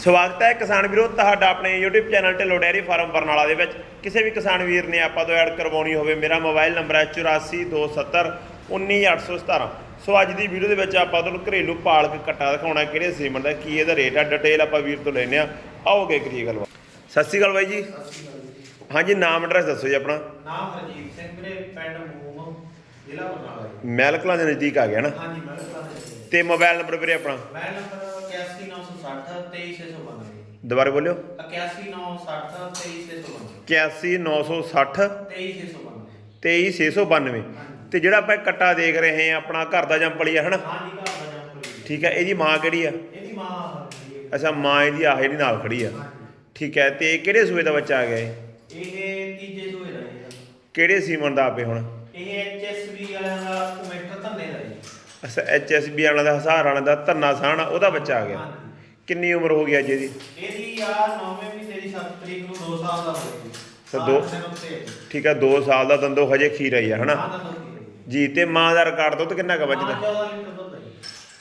ਸਵਾਗਤ ਹੈ ਕਿਸਾਨ ਵੀਰੋ ਤੁਹਾਡਾ ਆਪਣੇ YouTube channel Dhillon dairy farm Barnala ਦੇ ਵਿੱਚ। ਕਿਸੇ ਵੀ ਕਿਸਾਨ ਵੀਰ ਨੇ ਆਪਾਂ ਤੋਂ ਐਡ ਕਰਵਾਉਣੀ ਹੋਵੇ ਮੇਰਾ ਮੋਬਾਈਲ ਨੰਬਰ ਹੈ 8427 19817 ਸੋ ਅੱਜ ਦੀ ਵੀਡੀਓ ਦੇ ਵਿੱਚ ਆਪਾਂ ਤੁਹਾਨੂੰ ਘਰੇਲੂ ਪਾਲਕ ਕੱਟਾ ਦਿਖਾਉਣਾ ਕਿਹੜੇ ਸੀਮਨ ਦਾ ਕੀ ਇਹਦਾ ਰੇਟ ਹੈ ਡਿਟੇਲ ਆਪਾਂ ਵੀਰ ਤੋਂ ਲੈਨੇ ਆ ਆਓਗੇ ਕਰੀਏ ਗੱਲਬਾਤ। ਸਤਿ ਸ਼੍ਰੀ ਅਕਾਲ ਬਾਈ ਜੀ। ਹਾਂਜੀ ਨਾਮ ਐਡਰੈਸ ਦੱਸੋ ਜੀ ਆਪਣਾ। ਨਾਮ ਹਰਜੀਤ ਸਿੰਘ ਵੀਰੇ ਪਿੰਡ ਮੂਮ ਜ਼ਿਲ੍ਹਾ ਬਰਨਾਲਾ ਜੀ। ਮਹਿਲਕਲਾਂ ਦੇ ਨਜ਼ਦੀਕ ਆ ਗਿਆ ਨਾ? ਹਾਂਜੀ ਮੈਂ ਤੁਹਾਨੂੰ ਤੇ ਮੋਬਾਈਲ ਨੰਬਰ ਵੀਰੇ ਆਪਣਾ? ਮੋਬਾਈਲ ਨੰਬਰ 81960 23692 ਦੁਬਾਰਾ ਬੋਲਿਓ। 81960 23692 81960 23692 23692 ਤੇ ਜਿਹੜਾ ਆਪਾਂ ਕੱਟਾ ਦੇਖ ਰਹੇ ਹਾਂ ਆਪਣਾ ਘਰ ਦਾ ਜੰਪਲੀ ਆ ਹਨਾ? ਠੀਕ ਹੈ ਇਹਦੀ ਮਾਂ ਕਿਹੜੀ ਆ? ਇਹਦੀ ਮਾਂ। ਅੱਛਾ ਮਾਂ ਇਹਦੀ ਆਹ ਜਿਹੜੀ ਨਾਲ ਖੜੀ ਆ। ਠੀਕ ਹੈ ਤੇ ਕਿਹੜੇ ਸੂਏ ਦਾ ਬੱਚਾ ਆ ਗਿਆ ਇਹ? ਇਹ ਤੀਜੇ ਸੂਏ ਦਾ ਜੀ ਇਹਦਾ। ਕਿਹੜੇ ਸੀਮਨ ਦਾ ਆਪੇ ਹੁਣ? ਇਹ ਐਚਐਸਬੀ ਵਾਲਿਆਂ ਦਾ ਕਮੈਂਟਰ ਧੰਨੇ ਦਾ ਜੀ। ਅੱਛਾ ਐਚਐਸਬੀ ਵਾਲਾ ਦਾ ਹਸਾਰ ਵਾਲਾ ਦਾ ਧੰਨਾ ਸਾਹਣ ਉਹਦਾ ਬੱਚਾ ਆ ਗਿਆ। ਕਿੰਨੀ ਉਮਰ ਹੋ ਗਈ ਅੱਜ ਇਹਦੀ? ਇਹਦੀ ਆ 9ਵੇਂ ਮਹੀਨੇ ਦੀ 7 ਤਰੀਕ ਨੂੰ 2 ਸਾਲ ਦਾ ਹੋਇਆ ਜੀ ਤਾਂ ਦੋ- ਹੈ। ਠੀਕ ਹੈ 2 ਸਾਲ ਦਾ ਦੰਦੋ ਹਜੇ ਖੀਰਾ ਹੀ ਆ ਹਨਾ? ਹੈ ਜੀ ਤੇ ਮਾਂ ਦਾ ਰਿਕਾਰਡ ਦੁੱਧ ਕਿੰਨਾ ਕੁ ਵੱਜਦਾ? 14 ਲੀਟਰ ਦੁੱਧ ਹੈ ਜੀ।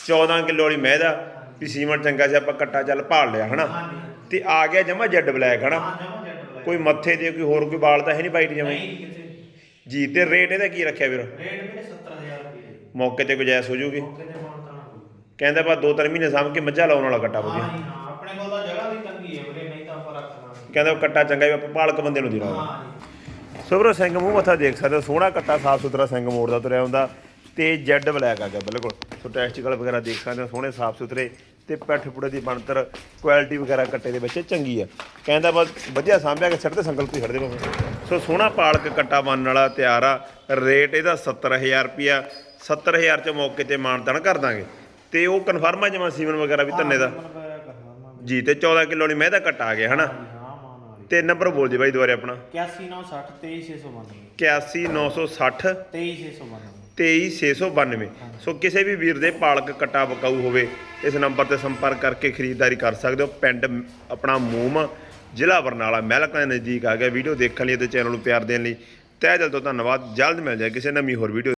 14 ਕਿਲੋ ਵਾਲੀ ਮਹਿ ਦਾ ਵੀ ਸੀਮਨ ਚੰਗਾ ਸੀ ਆਪਾਂ ਕੱਟਾ ਚੱਲ ਭਾਲ ਲਿਆ ਹਨਾ? ਤੇ ਆ ਗਿਆ ਜਮਾ ਜੈਡ ਬਲੈਕ ਹਨਾ? ਹਾਂ। ਕੋਈ ਮੱਥੇ ਤੇ ਕੋਈ ਹੋਰ ਕੋਈ ਵਾਲ ਤਾਂ ਹੈ ਨਹੀਂ ਬਾਈਟ ਜਮੇ? ਜੀ ਤੇ ਰੇਟ ਇਹਦਾ ਕੀ ਰੱਖਿਆ ਵੀਰ? ਰੇਟ ਵੀਰੇ 70000 ਰੁਪਏ ਮੌਕੇ ਤੇ ਗੁਜਾਇਸ਼ ਹੋ ਜੂਗੀ ਮੌਕੇ ਤੇ ਕਹਿੰਦਾ ਬਾ ਦੋ ਤਿੰਨ ਮਹੀਨੇ ਸਾਂਭ ਕੇ ਮੱਝਾਂ ਲਾਉਣ ਵਾਲਾ ਕੱਟਾ ਵਧੀਆ। ਹਾਂ ਜੀ ਹਾਂ ਆਪਣੇ ਕੋਲ ਤਾਂ ਜਗ੍ਹਾ ਵੀ ਤੰਗੀ ਹੈ ਵੀਰੇ ਨਹੀਂ ਤਾਂ ਆਪਾਂ ਰੱਖਣਾ ਕਹਿੰਦਾ ਉਹ ਕੱਟਾ ਚੰਗਾ ਵੀ ਆਪਾਂ ਪਾਲਕ ਬੰਦੇ ਨੂੰ ਦੇਣਾ। ਹਾਂ ਜੀ। ਸੋਬਰੋ ਸਿੰਘ ਮੂੰਹ ਮੱਥਾ ਦੇਖ ਸਕਦੇ ਹੋ ਸੋਹਣਾ ਕੱਟਾ ਸਾਫ਼ ਸੁਥਰਾ ਸਿੰਘ ਮੋੜਦਾ ਤੁਰਿਆ ਹੁੰਦਾ ਤੇ ਜੈਡ ਬਲੈਕ ਆ ਗਿਆ ਬਿਲਕੁਲ। ਸੋ ਟੈਸਟੀਕਲ ਵਗੈਰਾ ਦੇਖ ਸਕਦੇ ਹੋ ਸੋਹਣੇ ਸਾਫ਼ ਸੁਥਰੇ ਤੇ ਪੈਠ ਪੁੜੇ ਦੀ ਬਣਤਰ ਕੁਆਲਿਟੀ ਵਗੈਰਾ ਕੱਟੇ ਦੇ ਵਿੱਚ ਚੰਗੀ ਆ। ਕਹਿੰਦਾ ਬਸ ਵਧੀਆ ਸਾਂਭਿਆ ਕੇ ਛੱਡ ਤੇ ਸੰਗਲ ਤੇ ਛੱਡ ਦੇ ਭਾਵੇਂ ਸੋ ਸੋਹਣਾ ਪਾਲਕ ਕੱਟਾ ਬਣਨ ਵਾਲਾ ਤਿਆਰ ਆ ਰੇਟ ਇਹਦਾ 70000 ਰੁਪਿਆ 70000 ਚ ਮੌਕੇ ਤੇ ਮਾਨਤਨ ਕਰ ਦਾਂਗੇ। ਤੇ ਉਹ ਕਨਫਰਮ ਆ ਜਿਵੇਂ ਸੀਮਨ ਵਗੈਰਾ ਵੀ ਧੰਨੇ ਦਾ। ਜੀ ਤੇ 14 ਕਿਲੋ ਵਾਲੀ ਮਹਿ ਦਾ ਕੱਟਾ ਆ ਗਿਆ ਹਨਾ? ਤੇ ਨੰਬਰ ਬੋਲ ਜੀ ਬਾਈ ਦੁਬਾਰੇ ਆਪਣਾ। 81960 23692 81960 23692 23692 ਸੋ ਕਿਸੇ ਵੀ ਵੀਰ ਦੇ ਪਾਲਕ ਕਟਾ ਬਕਾਊ ਹੋਵੇ ਇਸ ਨੰਬਰ ਤੇ ਸੰਪਰਕ ਕਰਕੇ ਖਰੀਦਦਾਰੀ ਕਰ ਸਕਦੇ ਹੋ। ਪਿੰਡ ਆਪਣਾ ਮੂਮ ਜ਼ਿਲ੍ਹਾ ਬਰਨਾਲਾ ਮਹਿਲਕਾਂ ਦੇ ਨਜ਼ਦੀਕ ਆ ਗਿਆ। ਵੀਡੀਓ ਦੇਖਣ ਲਈ ਤੇ ਚੈਨਲ ਨੂੰ ਪਿਆਰ ਦੇਣ ਲਈ ਤਹਿ ਦਿਲ ਤੋਂ ਧੰਨਵਾਦ। ਜਲਦ ਮਿਲ ਜਾਏ ਕਿਸੇ ਨਵੀਂ ਹੋਰ ਵੀਡੀਓ